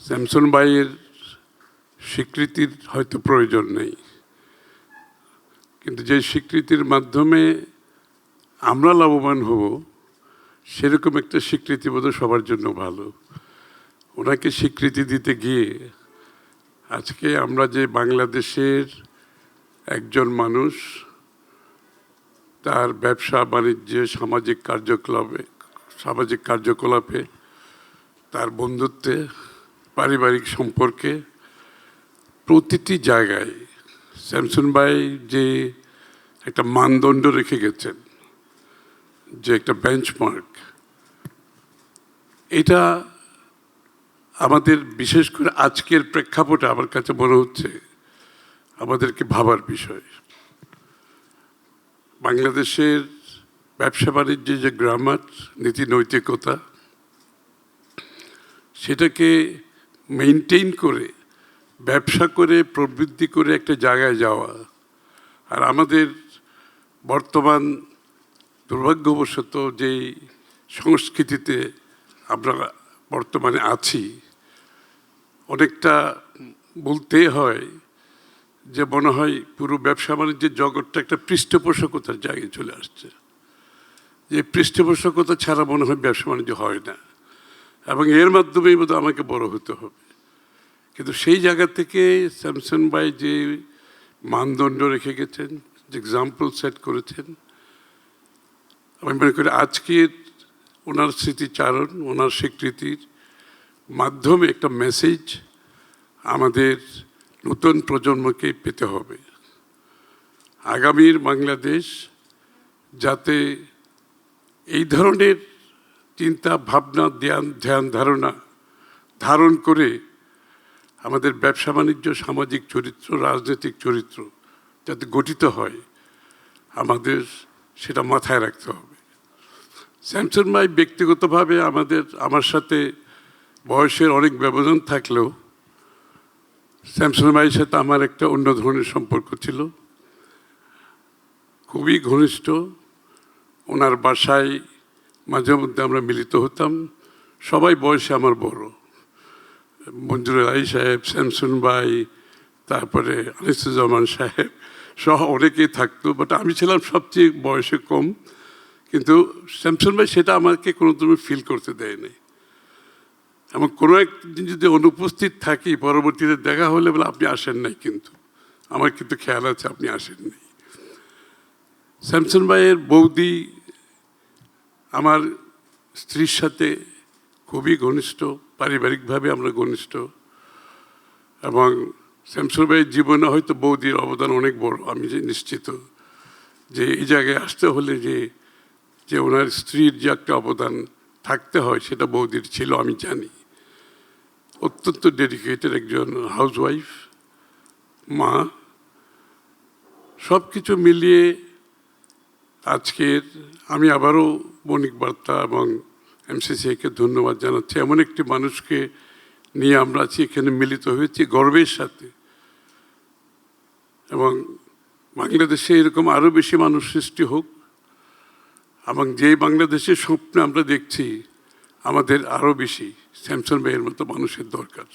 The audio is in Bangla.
স্যামসন ভাইয়ের স্বীকৃতির হয়তো প্রয়োজন নেই। কিন্তু যে স্বীকৃতির মাধ্যমে আমরা লাভবান হব, সেরকম একটা স্বীকৃতি বোধ সবার জন্য ভালো। ওনাকে স্বীকৃতি দিতে গিয়ে আজকে আমরা যে বাংলাদেশের একজন মানুষ, তার ব্যবসা, বাণিজ্যে, সামাজিক কার্যকলাপে সামাজিক কার্যকলাপে তার বন্ধুত্বে পারিবারিক সম্পর্কে প্রতিটি জায়গায় স্যামসন ভাই যে একটা মানদণ্ড রেখে গেছেন, যে একটা বেঞ্চমার্ক এটা আমাদের বিশেষ করে আজকের প্রেক্ষাপটে আমার কাছে মনে হচ্ছে আমাদেরকে ভাবার বিষয়। বাংলাদেশের ব্যবসা বাণিজ্যে যে গ্রামার, নীতি নৈতিকতা, সেটাকে মেনটেন করে, ব্যবসা করে প্রবৃদ্ধি করে একটা জায়গায় যাওয়া। আর আমাদের বর্তমান দুর্ভাগ্যবশত যেই সংস্কৃতিতে আমরা বর্তমানে আছি, অনেকটা বলতে হয় যে মনে হয় পুরো ব্যবসা বাণিজ্যের জগৎটা একটা পৃষ্ঠপোষকতার জায়গায় চলে আসছে। যে পৃষ্ঠপোষকতা ছাড়া মনে হয় ব্যবসা বাণিজ্য হয় না। এবং এর মাধ্যমেই বোধ আমাকে বড় হতে হবে। কিন্তু সেই জায়গা থেকে স্যামসন ভাই যে মানদণ্ড রেখে গেছেন, যে এক্সাম্পল সেট করেছেন, আমি মনে করি আজকের ওনার স্মৃতিচারণ, ওনার স্বীকৃতির মাধ্যমে একটা মেসেজ আমাদের নতুন প্রজন্মকে পেতে হবে। আগামীর বাংলাদেশ যাতে এই ধরনের চিন্তা, ভাবনা, ধ্যান ধ্যান, ধারণা ধারণ করে আমাদের ব্যবসা বাণিজ্য, সামাজিক চরিত্র, রাজনৈতিক চরিত্র যাতে গঠিত হয়, আমাদের সেটা মাথায় রাখতে হবে। স্যামসন ভাই ব্যক্তিগতভাবে আমাদের, আমার সাথে বয়সের অনেক ব্যবধান থাকলেও স্যামসন ভাইয়ের সাথে আমার একটা অন্য ধরনের সম্পর্ক ছিল। খুবই ঘনিষ্ঠ, ওনার বাসায় মাঝে মধ্যে আমরা মিলিত হতাম। সবাই বয়সে আমার বড়। মঞ্জুর আলী সাহেব স্যামসন ভাই, তারপরে আনিসুজ্জামান সাহেব সহ অনেকেই থাকতো বাট আমি ছিলাম সবচেয়ে বয়সে কম। কিন্তু স্যামসন ভাই সেটা আমাকে কোনো তুমি ফিল করতে দেয়নি। এমন কোনো একদিন যদি অনুপস্থিত থাকি, পরবর্তীতে দেখা হলে বলে, আপনি আসেন নাই কিন্তু। আমার কিন্তু খেয়াল আছে, আপনি আসেননি। স্যামসন ভাইয়ের বৌদি আমার স্ত্রীর সাথে খুবই ঘনিষ্ঠ, পারিবারিকভাবে আমরা ঘনিষ্ঠ এবং শ্যামসুর ভাইয়ের জীবনে হয়তো বৌদির অবদান অনেক বড়, আমি যে নিশ্চিত যে এই জায়গায় আসতে হলে যে যে ওনার স্ত্রীর যে একটা অবদান থাকতে হয় সেটা বৌদির ছিল, আমি জানি। অত্যন্ত ডেডিকেটেড একজন হাউসওয়াইফ মা। সব কিছু মিলিয়ে আজকের আমি আবারও বণিক বার্তা এবং এমসিসিকে ধন্যবাদ জানাচ্ছি। এমন একটি মানুষকে নিয়ে আমরা আছি, এখানে মিলিত হয়েছি গর্বের সাথে। এবং বাংলাদেশে এরকম আরও বেশি মানুষ সৃষ্টি হোক, এবং যে বাংলাদেশের স্বপ্ন আমরা দেখছি, আমাদের আরও বেশি, স্যামসন ভাইয়ের মতো মানুষের দরকার।